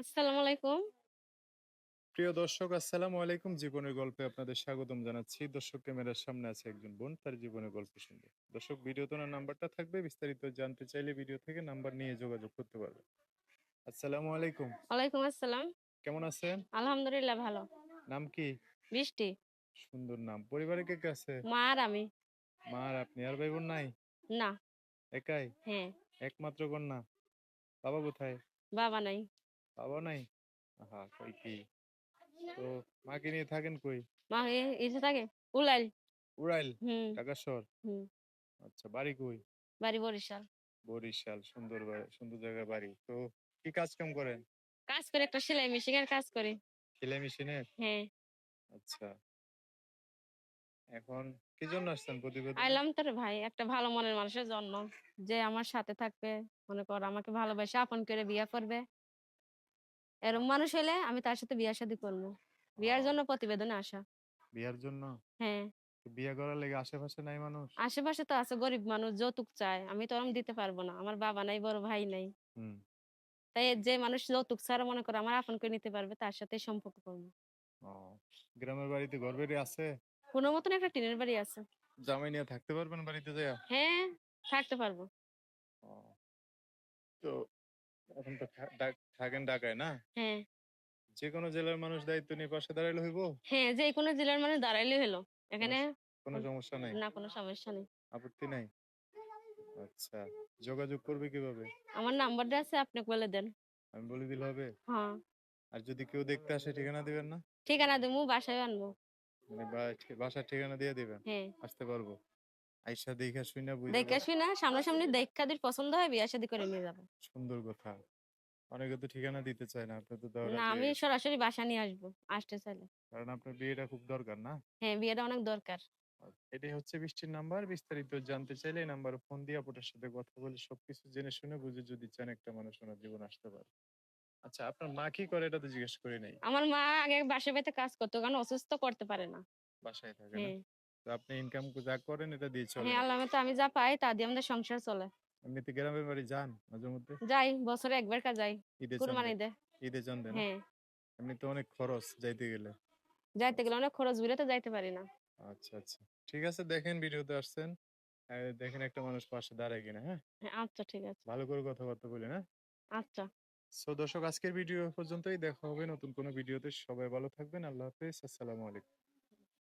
আসসালামু আলাইকুম। প্রিয় দর্শক আসসালামু আলাইকুম জীবনের গল্পে আপনাদের স্বাগতম জানাচ্ছি দর্শক ক্যামেরার সামনে আছে একজন বোন তার জীবনের গল্প শুনবে দর্শক ভিডিওতে ওনার নাম্বারটা থাকবে বিস্তারিত জানতে চাইলে ভিডিও থেকে নাম্বার নিয়ে যোগাযোগ করতে আসসালামু আলাইকুম ওয়ালাইকুম আসসালাম। কেমন আছেন আলহামদুলিল্লাহ ভালো। নাম কি বৃষ্টি। সুন্দর নাম পরিবারে কে কে আছে মা আর আমি। মা আর আপনি আর ভাই বোন নাই না। একাই হ্যাঁ। একমাত্র কন্যা বাবা কোথায় বাবা নাই। বাবা নাই? আহা কই কি? তো মাকে নিয়ে থাকেন কই? মা এ এসে থাকে। উড়াইল। হুম। ঢাকা শহর হুম। আচ্ছা বাড়ি কই? বাড়ি বরিশাল। বরিশাল সুন্দর সুন্দর জায়গায় বাড়ি। তো কি কাজ কাম করেন? কাজ করে একটা সেলাই মেশিনের কাজ করি। সেলাই মেশিনের? হ্যাঁ। আচ্ছা। এখন কি জন্য আসছেন প্রতিবেদন? আইলাম তোর ভাই একটা ভালো মনের মানুষের জন্য। যে আমার সাথে থাকবে মনে কর আমাকে ভালোবাসে আপন করে বিয়ে করবে। এরকম মানুষ হলে আমি তার সাথে বিয়ে শাদী করব। বিয়ার জন্য প্রতিবেদনে আসা। বিয়ার জন্য? হ্যাঁ। বিয়ে করার লেগে আশেপাশে নাই মানুষ? আশেপাশে তো আছে গরিব মানুষ যৌতুক চায়। আমি তো দিতে পারব না। আমার বাবা নাই বড় ভাই নাই। তাই যে মানুষ যৌতুক ছাড়া মনে করে আমার আপন করে নিতে পারবে তার সাথে সম্পর্ক করব। গ্রামের বাড়িতে ঘর বাড়ি আছে? কোনো মতন একটা টিনের বাড়ি আছে। জামাই নিয়ে থাকতে পারবেন বাড়িতে যাইয়া? হ্যাঁ থাকতে পারব। তো এখন তো থাকেন ঢাকায় না? হ্যাঁ। যে কোনো জেলার মানুষ দায়িত্ব নিয়ে পাশে দাঁড়াইলে হইব? হ্যাঁ যে কোনো জেলার মানুষ দাঁড়াইলে হলো এখানে কোনো সমস্যা নাই? না কোনো সমস্যা নেই। আপত্তি নাই? আচ্ছা যোগাযোগ করবে কীভাবে? আমার নাম্বারটা আছে আপনি বলে দেন। আমি বলে দিলে হবে? হ্যাঁ। আর যদি কেউ দেখতে আসে ঠিকানা দিবেন না? ঠিকানা দেবো বাসায় আনব। মানে বাসার ঠিকানা দিয়ে দিবেন? হ্যাঁ। আসতে পারব? আইসা দেখা শুনে বুঝে দেখে শুনে সামনাসামনি দেখা যদি পছন্দ হয় বিয়ে শাদী করে নিয়ে যাব। সুন্দর কথা। অনেকে তো ঠিকানা দিতে চায় না আপনি তো দেওয়ার না আমি সরাসরি বাসা নিয়ে আসব আসতে চাইলে। কারণ আপনার বিয়েটা খুব দরকার না? হ্যাঁ বিয়েটা অনেক দরকার। এটাই হচ্ছে বৃষ্টির নাম্বার। বিস্তারিত জানতে চাইলে এই নাম্বার ফোন দিয়ে আপনার সাথে কথা বলে সবকিছু জেনে শুনে বুঝে যদি চান একটা মানুষ ওনার জীবন আসতে পারে। আচ্ছা আপনার মা কি করে এটা তো জিজ্ঞেস করি নাই। আমার মা আগে বাসা বাড়িতে কাজ করতো কারণ অসুস্থ করতে পারে না। বাসায় থাকে না। হ্যাঁ। তো আপনি ইনকাম যা করেন এটা দিয়ে চলে। হ্যাঁ আল্লাহ তো আমি যা পাই তা দিয়ে আমাদের সংসার চলে। এমনিতে গ্রামের বাড়ি যান মাঝে মধ্যে? যাই বছরে একবার কা যাই কুরবানি দে ঈদে। হ্যাঁ। এমনিতে অনেক খরচ যাইতে গেলে। যাইতে গেলে অনেক খরচ তো যাইতে পারি না। আচ্ছা আচ্ছা। ঠিক আছে দেখেন ভিডিওতে আসছেন। দেখেন একটা মানুষ পাশে দাঁড়ায় কিনা হ্যাঁ? হ্যাঁ, আচ্ছা ঠিক আছে। ভালো করে কথাবার্তা বলি না? আচ্ছা। সো দর্শক আজকের ভিডিও পর্যন্তই। দেখা হবে নতুন কোনো ভিডিওতে। সবাই ভালো থাকবেন। আল্লাহ হাফেজ। আসসালামু আলাইকুম।